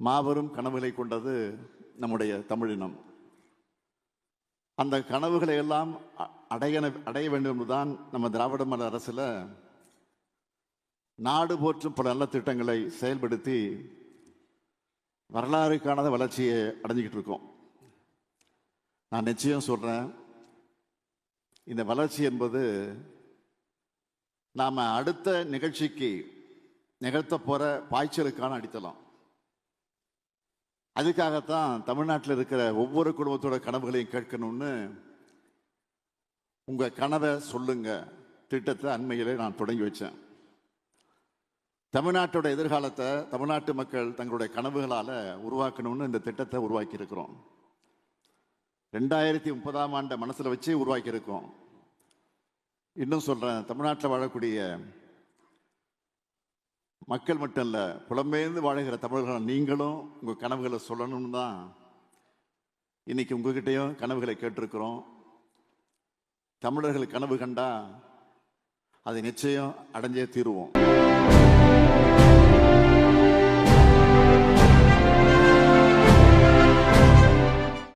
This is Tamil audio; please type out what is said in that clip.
மாபெரும் கனவுகளை கொண்டது நம்முடைய தமிழினம் அந்த கனவுகளை எல்லாம் அ- அடைய அடைய வேண்டும் என்றுதான் நம்ம திராவிட மலை அரசில் நாடு போற்றும் பல நல்ல திட்டங்களை செயல்படுத்தி வரலாறு காணாத வளர்ச்சியை அடைஞ்சிக்கிட்டு இருக்கோம். நான் நிச்சயம் சொல்கிறேன் இந்த வளர்ச்சி என்பது நாம் அடுத்த நிகழ்ச்சிக்கு நிகழ்த்த போகிற பாய்ச்சலுக்கான அடித்தளம். அதுக்காகத்தான் தமிழ்நாட்டில் இருக்கிற ஒவ்வொரு குடும்பத்தோட கனவுகளையும் கேட்கணும்னு உங்கள் கனவை சொல்லுங்க. திட்டத்தை அண்மையிலே நான் தொடங்கி வச்சேன். தமிழ்நாட்டோட எதிர்காலத்தை தமிழ்நாட்டு மக்கள் தங்களுடைய கனவுகளால் உருவாக்கணும்னு இந்த திட்டத்தை உருவாக்கி இருக்கிறோம். ரெண்டாயிரத்தி முப்பதாம் ஆண்டை மனசில் வச்சு உருவாக்கியிருக்கோம் இன்னும் சொல்கிறேன் தமிழ்நாட்டில் வாழக்கூடிய மக்கள் மட்டும் இல்லை புலம்பெயர்ந்து வாழ்கிற தமிழர்கள் நீங்களும் உங்கள் கனவுகளை சொல்லணும்னு தான் இன்றைக்கி உங்ககிட்டயும் கனவுகளை கேட்டிருக்கிறோம். தமிழர்கள் கனவு கண்டா அதை நிச்சயம் அடைஞ்சே தீருவோம்.